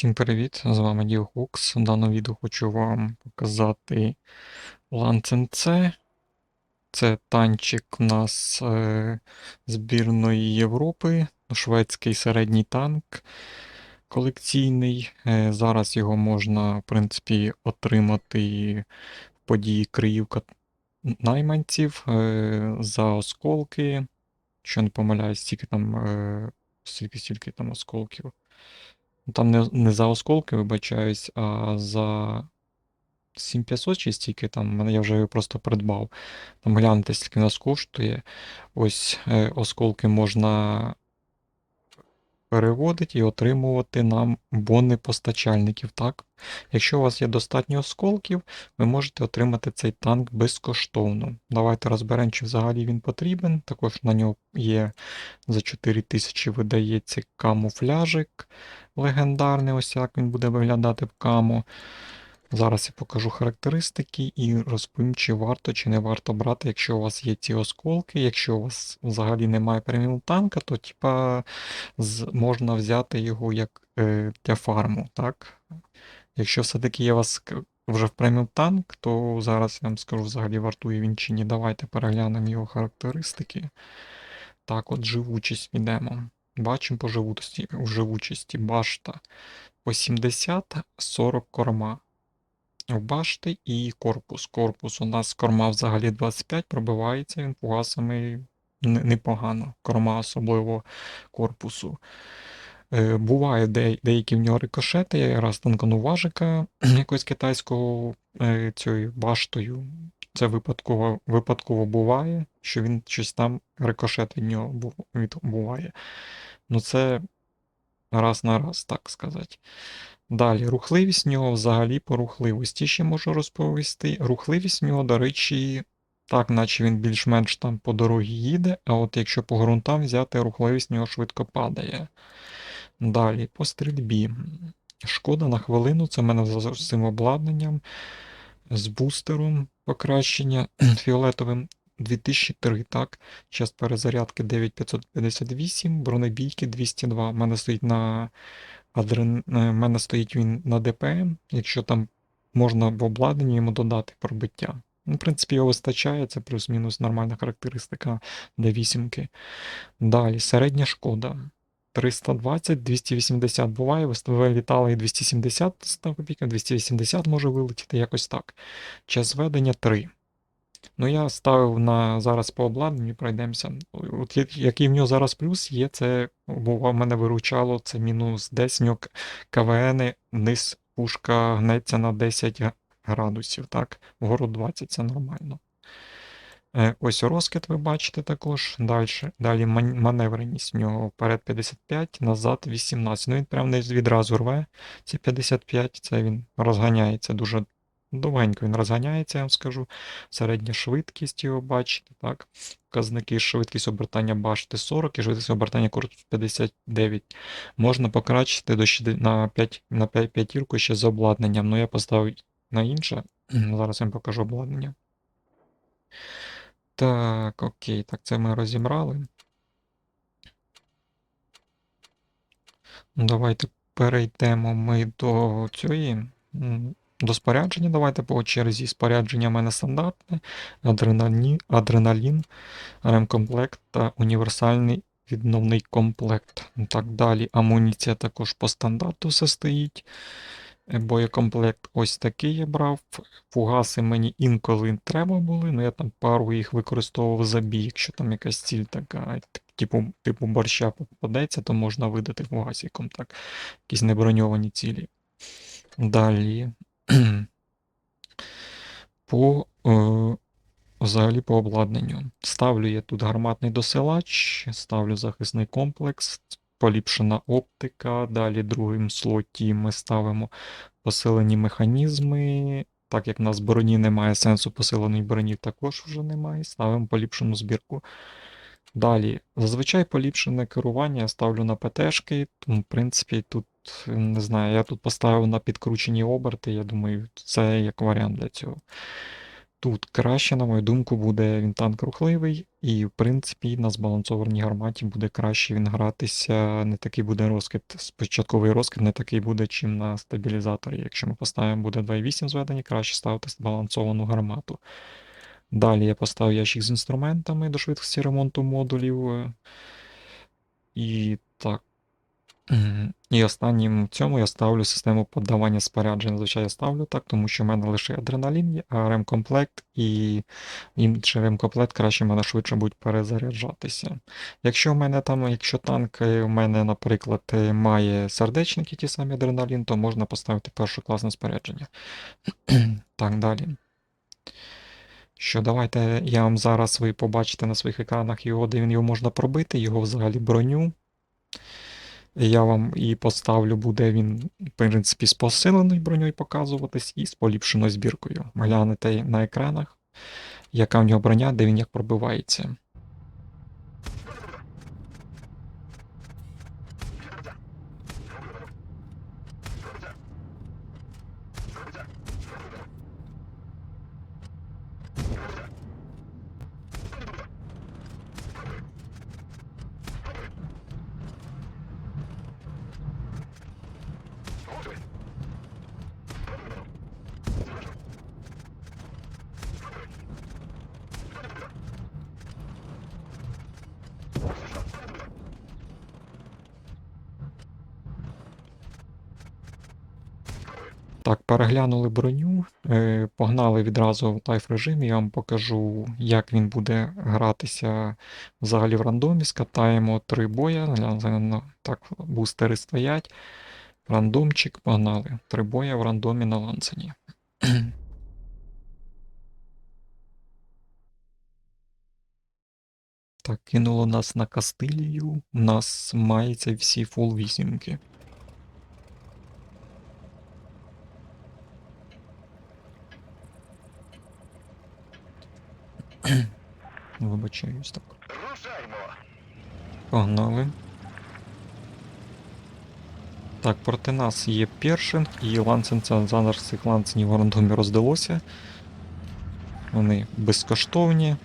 Всім привіт! З вами Діо Хукс. В даному відео хочу вам показати Ланцен С. Це танчик у нас е, збірної Європи, шведський середній танк колекційний. Е, зараз його можна, в принципі, отримати в події Криївка найманців е, за осколки. Що не помиляюсь, стільки там, е, стільки, стільки там осколків. Там не, не за осколки, вибачаюсь, а за 7500 чи стільки там, я вже його просто придбав. Там гляньте, скільки нас коштує. Ось е, осколки можна переводити і отримувати нам бони постачальників. Так? Якщо у вас є достатньо осколків, ви можете отримати цей танк безкоштовно. Давайте розберемо, чи взагалі він потрібен. Також на нього є за 4000 видається камуфляжик легендарний, ось як він буде виглядати в каму. Зараз я покажу характеристики і розповім, чи варто чи не варто брати, якщо у вас є ці осколки. Якщо у вас взагалі немає преміум танка, то типа можна взяти його як е, для фарму. так? Якщо все-таки є у вас вже в танк, то зараз я вам скажу взагалі вартує він чи ні. Давайте переглянемо його характеристики. Так, от живучість підемо. Бачимо по живучості, живучості башта по 70-40 корма. Башти і корпус. Корпус у нас корма взагалі 25, пробивається він фугасами непогано. Корма особливо корпусу. Е, буває де, деякі в нього рикошети. Я раз танканув важика якогось китайського е, цією баштою. Це випадково, випадково буває, що він щось там рикошет від нього бу- буває. Ну це раз на раз, так сказати. Далі, рухливість в нього взагалі по рухливості ще можу розповісти. Рухливість в нього, до речі, так, наче він більш-менш там по дорогі їде, а от якщо по ґрунтам взяти, рухливість в нього швидко падає. Далі, по стрільбі. Шкода на хвилину, це в мене з цим обладнанням, з бустером покращення фіолетовим 2003, так. Час перезарядки 9558, бронебійки 202. У мене стоїть на адрен... е, в мене стоїть він на ДПМ, якщо там можна в обладнанні йому додати пробиття. Ну, в принципі, його вистачає, це плюс-мінус нормальна характеристика для вісімки. Далі, середня шкода. 320, 280 буває, ви вилітали і 270 100 копійка, 280 може вилетіти, якось так. Час ведення 3. Ну, я ставив на зараз по обладнанню, пройдемося. От який в нього зараз плюс є, це бува, мене виручало, це мінус 10 в нього КВН, вниз пушка гнеться на 10 градусів, так? Вгору 20 це нормально. Е, Ось розкид ви бачите також. Далі, далі маневреність в нього вперед 55, назад 18. Ну він прям відразу рве ці 55, це він розганяється дуже довгенько він розганяється, я вам скажу. Середня швидкість його бачите, так. Показники швидкість обертання башти 40 і швидкість обертання корпусу 59. Можна покращити до на 5, на 5 п'ятірку ще з обладнанням. Ну я поставив на інше. Зараз я вам покажу обладнання. Так, окей, так це ми розібрали. Ну, Давайте перейдемо ми до цієї. До спорядження. Давайте по черзі. Спорядження в мене стандартне, адреналін, адреналін, ремкомплект та універсальний відновний комплект. Так, далі амуніція також по стандарту все стоїть. Е, Боєкомплект ось такий я брав. Фугаси мені інколи треба були, але я там пару їх використовував за бій, якщо там якась ціль така, типу, типу борща попадеться, то можна видати фугасиком, так. Якісь неброньовані цілі. Далі. По, е, взагалі по обладнанню. Ставлю я тут гарматний досилач, ставлю захисний комплекс, поліпшена оптика. Далі другим слоті ми ставимо посилені механізми. Так як в нас броні немає сенсу, посиленої броні також вже немає. Ставимо поліпшену збірку. Далі, зазвичай поліпшене керування я ставлю на ПТшки, тому, в принципі, тут, е, не знаю, я тут поставив на підкручені оберти, я думаю, це як варіант для цього. Тут краще, на мою думку, буде він танк рухливий, і, в принципі, на збалансованій гарматі буде краще він гратися, не такий буде розкид, спочатковий розкид не такий буде, чим на стабілізаторі. Якщо ми поставимо буде 2.8 зведені, краще ставити збалансовану гармату. Далі я поставив ящик з інструментами до швидкості ремонту модулів. е, І так. І останнім в цьому я ставлю систему подавання спорядження. Зазвичай я ставлю так, тому що в мене лише адреналін, а ремкомплект і інший ремкомплект краще в мене швидше будуть перезаряджатися. Якщо в мене там, якщо танк е, у мене, наприклад, е, має сердечники, ті самі адреналін, то можна поставити першокласне спорядження. Так, далі. Що давайте я вам зараз ви побачите на своїх екранах його, де він його можна пробити, його взагалі броню. Я вам і поставлю, буде він, в принципі, з посиленою броньою показуватись і з поліпшеною збіркою. Глянете на екранах, яка в нього броня, де він як пробивається. Переглянули броню, е, погнали відразу в лайф режимі. Я вам покажу, як він буде гратися взагалі в рандомі. Скатаємо три боя. Так, бустери стоять. Рандомчик, погнали. Три боя в рандомі на ланцені. Так, кинуло нас на Кастилію. У нас мається всі фул вісімки. Вибачаюсь так. Рушаймо! Погнали. Так, проти нас є першинг і лансен це зараз цих лансенів в рандомі роздалося. Вони безкоштовні.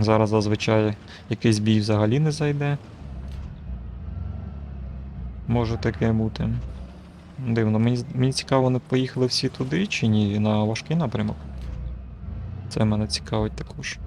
Зараз зазвичай якийсь бій взагалі не зайде. Може таке бути. Дивно, мені, мені цікаво, вони поїхали всі туди чи ні на важкий напрямок. Це мене цікавить також.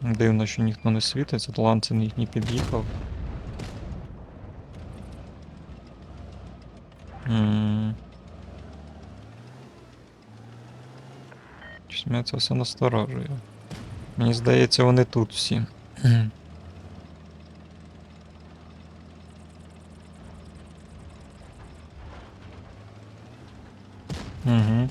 Дивно, що ніхто не світиться, Ланцин їх не під'їхав. Щось мене це все насторожує. Мені здається, вони тут всі. Угу.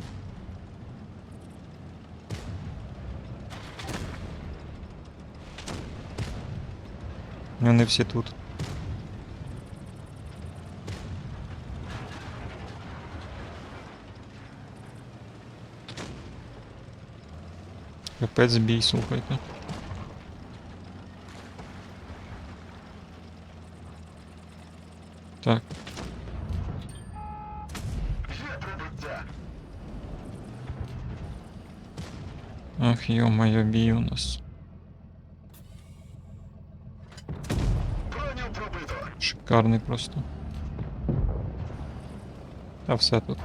Вони всі тут. Капець бій, слухайте. Йо-моє, бій у нас. Шикарний просто. Та все тут.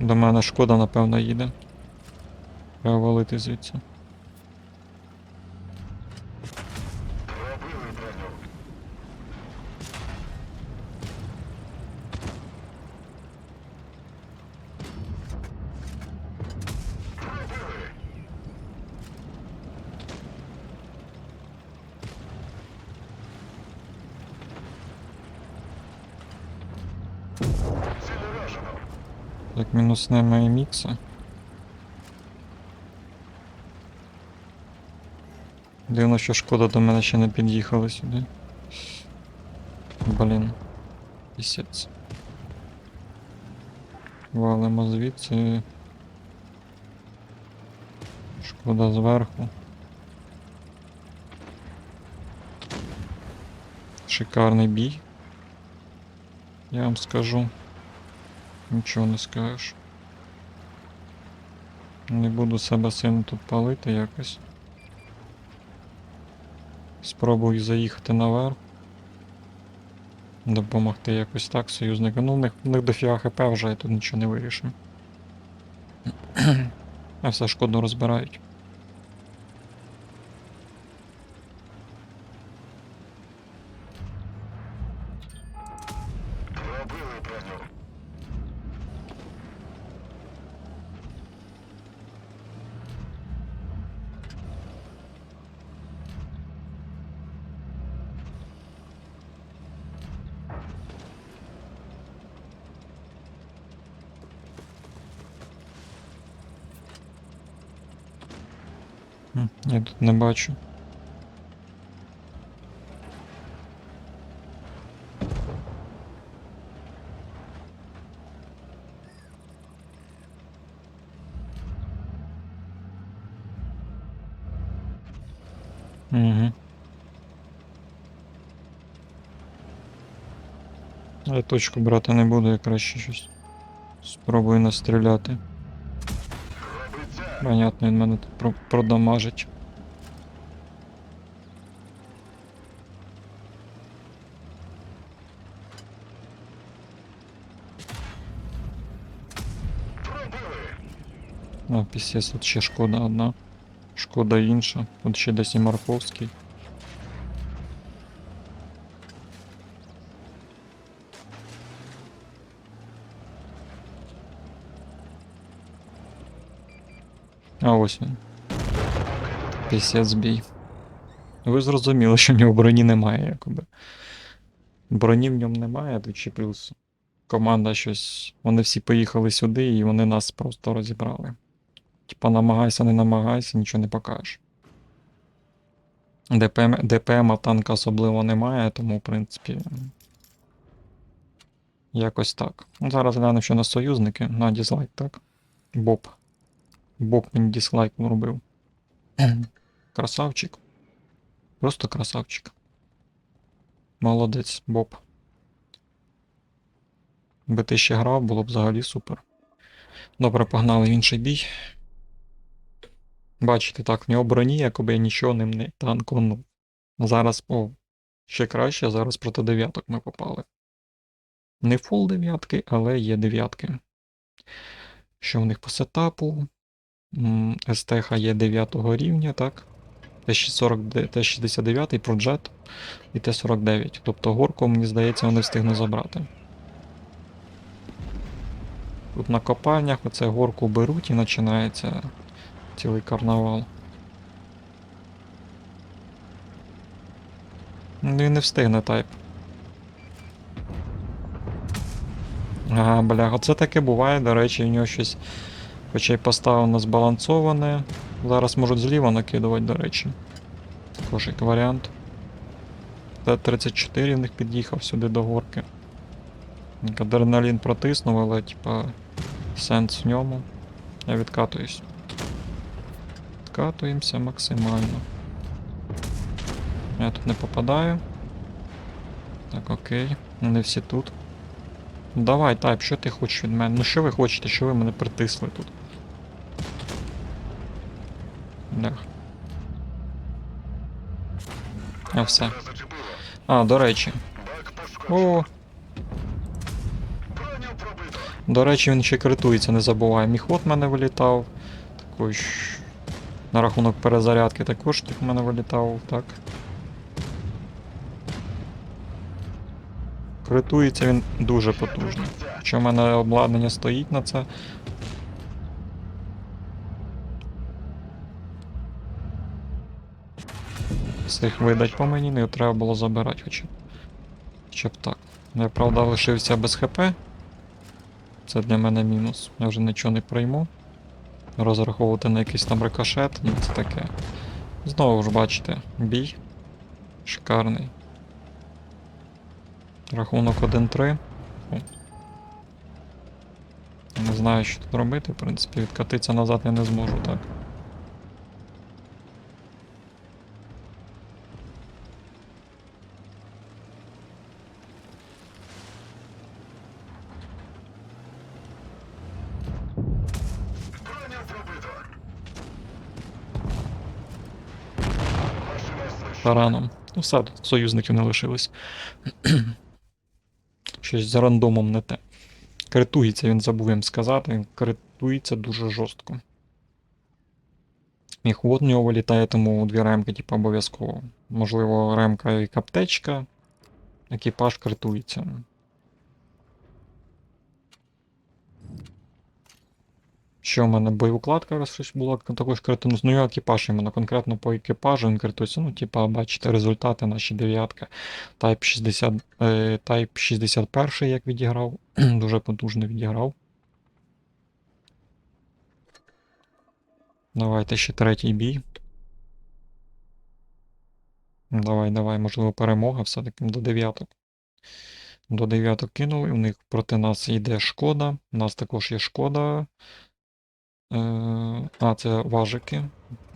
До мене шкода, напевно, їде. Треба валити звідси. Мінус немає. Дивно, що шкода до мене ще не під'їхала сюди. Блін. Пісець. Валимо звідси. Шкода зверху. Шикарний бій. Я вам скажу. Нічого не скажеш. Не буду себе сильно тут палити якось. Спробую заїхати наверх. Допомогти якось так союзникам. Ну, в них, в них дофіга хп вже, я тут нічого не вирішив. А все шкодно розбирають. Не бачу. Угу. Я точку брати не буду, я краще щось спробую настріляти. Понятно, він мене тут продамажить. Пробили. А, пісець, тут ще шкода одна. Шкода інша. Тут ще десь і Марковський. А ось він. Пісець бій. Ви зрозуміли, що в нього броні немає, якоби. Броні в ньому немає, тут ще плюс команда щось. Вони всі поїхали сюди і вони нас просто розібрали. Типа намагайся, не намагайся, нічого не покажеш. ДПМ, ДПМа танка особливо немає, тому, в принципі. Якось так. Зараз глянемо, що на союзники. На дізлайк, так? Боб. Боб мені дізлайк робив. Красавчик. Просто красавчик. Молодець, Боб. Би ти ще грав, було б взагалі супер. Добре, погнали інший бій. Бачите, так, в нього броні, якоби я нічого ним не танконув. Зараз, о, ще краще, зараз проти дев'яток ми попали. Не фул дев'ятки, але є дев'ятки. Що в них по сетапу? СТХ є 9 рівня, так? Т-40, Т-69, Проджет і Т-49. Тобто горку, мені здається, вони встигнуть забрати. Тут на копальнях оце горку беруть і починається цілий карнавал. Ну він не встигне тайп. А, бля, оце таке буває, до речі, в нього щось. Хоча й поставлено збалансоване. Зараз можуть зліва накидувати, до речі. Також як варіант. Т-34 в них під'їхав сюди до горки. Адреналін протиснув, але типа сенс в ньому. Я відкатуюсь. Відкатуємося максимально. Я тут не попадаю. Так, окей. Вони всі тут. Давай, тайп, що ти хочеш від мене? Ну що ви хочете, що ви мене притисли тут? Блях. А все. А, до речі. О. До речі, він ще критується, не забувай. Міхот в мене вилітав. Також на рахунок перезарядки також в мене вилітав, так. Критується він дуже потужно. Що в мене обладнання стоїть на це. Всіх видать по мені, не треба було забирати хоча б. Хоча б так. Я правда лишився без ХП. Це для мене мінус. Я вже нічого не прийму. Розраховувати на якийсь там рикошет, ну це таке. Знову ж бачите, бій. Шикарний. Рахунок 1-3. Не знаю, що тут робити, в принципі, відкатитися назад я не зможу, так. Тараном. Ну все, союзників не лишилось. Щось за рандомом не те. Критується, він забув їм сказати, він критується дуже жорстко. І хвот у нього вилітає, тому дві ремки, типу, обов'язково. Можливо, ремка і каптечка. Екіпаж критується. Що в мене бойовкладка раз щось була також критину. Ну, я екіпаж іменно конкретно по екіпажу він критується. Ну, типа, бачите, результати наші дев'ятка. Type 60, е, Type 61, як відіграв. Дуже потужно відіграв. Давайте ще третій бій. Давай, давай, можливо, перемога все-таки до дев'яток. До дев'яток кинули. У них проти нас йде шкода. У нас також є шкода. Е, а, це важики.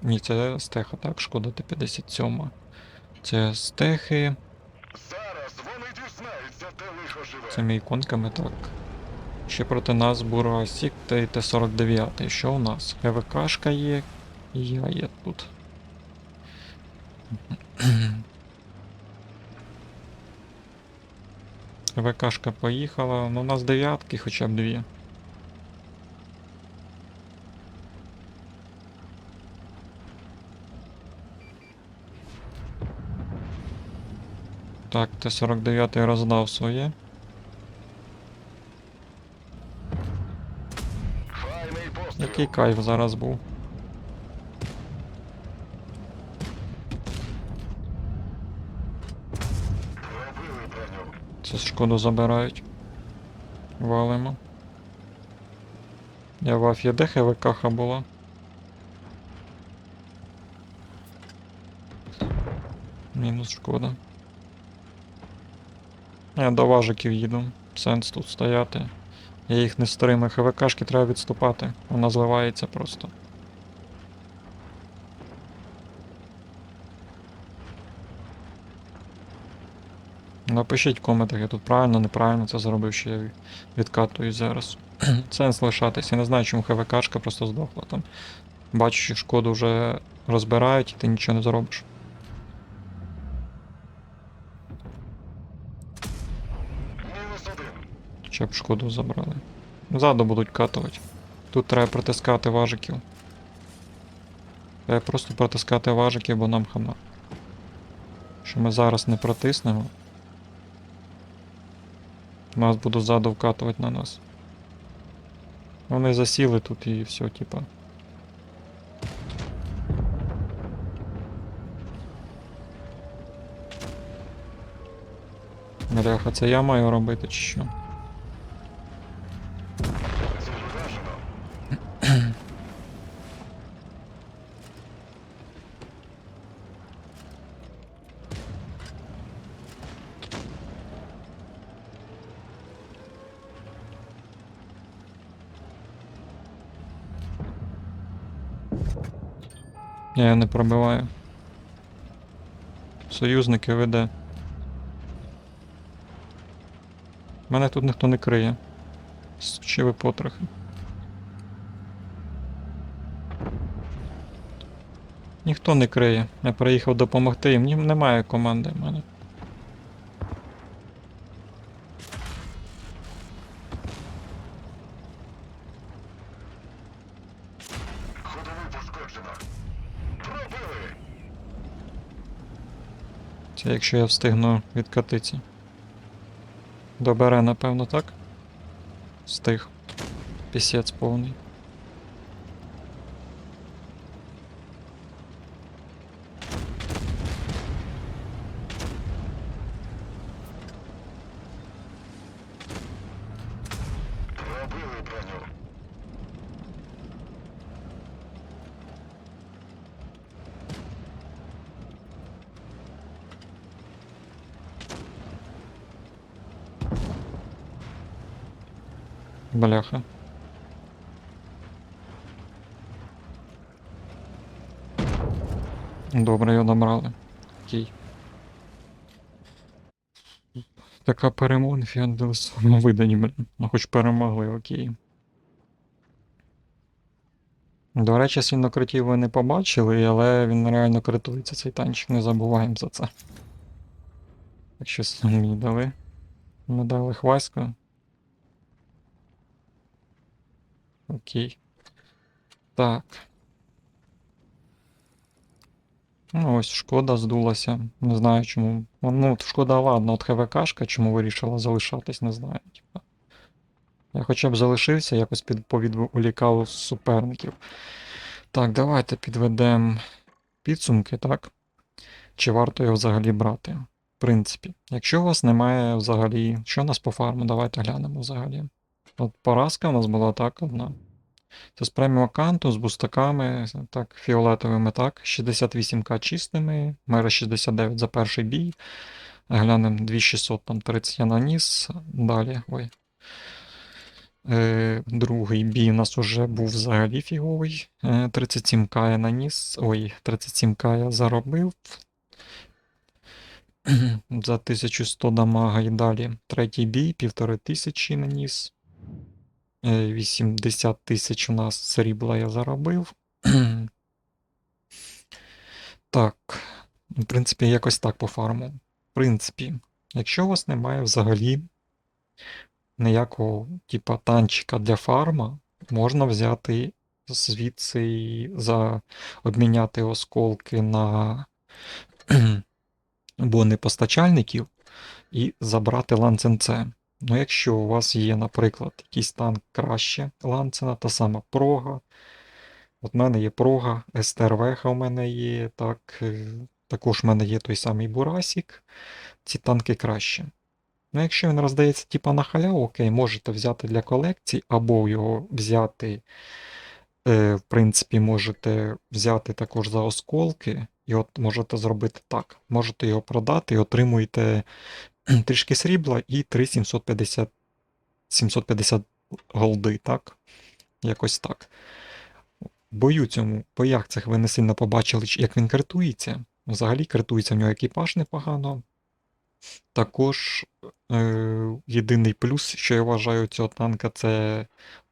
Ні, це стеха, так, шкода Т-57. Це стехи. Зараз вони дізнаються, де лихо живе. Цими іконками так. Ще проти нас Бурасік та Т-49. Що у нас? ХВКшка є, і я є тут. ХВКшка поїхала. Ну, у нас дев'ятки хоча б дві. Так, Т-49 роздав своє. Який кайф зараз був. Це шкоду забирають. Валимо. Я в Афі де ХВКха була? Мінус шкода. Я до важиків їду. Сенс тут стояти. Я їх не стримую. ХВКшки треба відступати. Вона зливається просто. Напишіть в коментах, я тут правильно, неправильно це зробив, що я відкатуюсь зараз. Сенс лишатись. Я не знаю, чому ХВКшка просто здохла там. Бачу, що шкоду вже розбирають, і ти нічого не зробиш. Мінус один. Хоча б шкоду забрали. Ззаду будуть катувати. Тут треба протискати важиків. Треба просто протискати важиків, бо нам хана. Що ми зараз не протиснемо. Нас будуть ззаду вкатувати на нас. Вони засіли тут і все, типа. Бляха, це я маю робити чи що? Я не пробиваю. Союзники веде. Мене тут ніхто не криє. Чи ви потрохи. Ніхто не криє. Я приїхав допомогти їм. Немає команди в мене. Це якщо я встигну відкатитися. Добере, напевно, так? Встиг. Пісець повний. бляха. Добре, його набрали. Окей. Така перемога, я не в своєму виданні, блін. Ну хоч перемогли, окей. До речі, свінокритів ви не побачили, але він реально критується цей танчик, не забуваємо за це. Якщо самі дали. Ми дали хваську. Окей. Так. Ну, ось шкода здулася. Не знаю чому. Ну, от шкода, ладно, от ХВКшка, чому вирішила залишатись, не знаю. Типа. Я хоча б залишився, якось під, повідволікав суперників. Так, давайте підведемо підсумки, так? Чи варто його взагалі брати? В принципі, якщо у вас немає взагалі. Що у нас по фарму? Давайте глянемо взагалі. От поразка у нас була так одна. Це з преміум аккаунту, з бустаками, так, фіолетовими, так, 68к чистими, мера 69 за перший бій. Глянемо 2600, там 30 я наніс. Далі. Ой. Е, другий бій у нас уже був взагалі фіговий. Е, 37к я наніс. Ой, 37к я заробив. За 1100 дамага і далі. Третій бій, 1500 наніс. Е, 80 тисяч у нас срібла я заробив. Так. В принципі, якось так по фарму. В принципі, якщо у вас немає взагалі ніякого, типа, танчика для фарма, можна взяти звідси і за обміняти осколки на бони постачальників і забрати ланценце. Ну, якщо у вас є, наприклад, якийсь танк краще ланцена, та сама прога. От в мене є прога, СТРВХ у мене є, так, е, також в мене є той самий Бурасік. Ці танки краще. Ну, якщо він роздається типа на халяву, окей, можете взяти для колекції, або його взяти, е, в принципі, можете взяти також за осколки, і от можете зробити так. Можете його продати і отримуєте трішки срібла і 3750 750 голди, так? Якось так. Бою цьому, по цих ви не сильно побачили, як він картується. Взагалі картується в нього екіпаж непогано. Також е, єдиний плюс, що я вважаю цього танка, це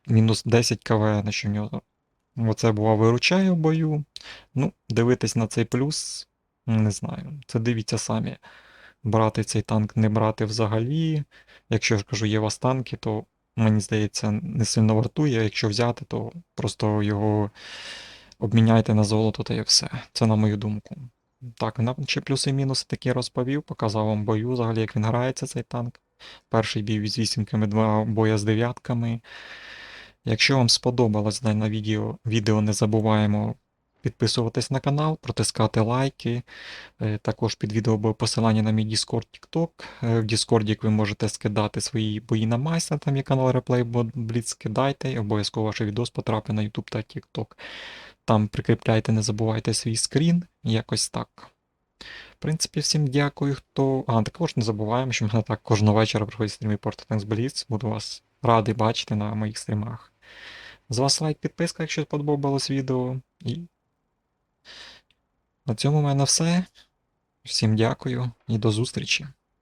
мінус 10 КВН, що в нього. Оце бува виручає в бою. Ну, дивитись на цей плюс, не знаю. Це дивіться самі. Брати цей танк, не брати взагалі. Якщо ж кажу, є у вас танки, то мені здається, не сильно вартує. Якщо взяти, то просто його обміняйте на золото та і все. Це на мою думку. Так, наче плюси і мінуси такі розповів, показав вам бою, взагалі, як він грається, цей танк. Перший бій з вісімками, два боя з дев'ятками. Якщо вам сподобалось дане відео, відео не забуваємо підписуватись на канал, протискати лайки. Е, Також під відео буде посилання на мій Discord TikTok. Е, В Discord ви можете скидати свої бої на майстра, там є канал Replay Blitz, скидайте, обов'язково ваш відос потрапить на YouTube та TikTok. Там прикріпляйте, не забувайте свій скрін, якось так. В принципі, всім дякую, хто. А, також не забуваємо, що в мене так кожного вечора проходять стріми Portal Tanks Blitz. Буду вас радий бачити на моїх стрімах. З вас лайк, підписка, якщо сподобалось відео. І на цьому в мене все. Всім дякую і до зустрічі.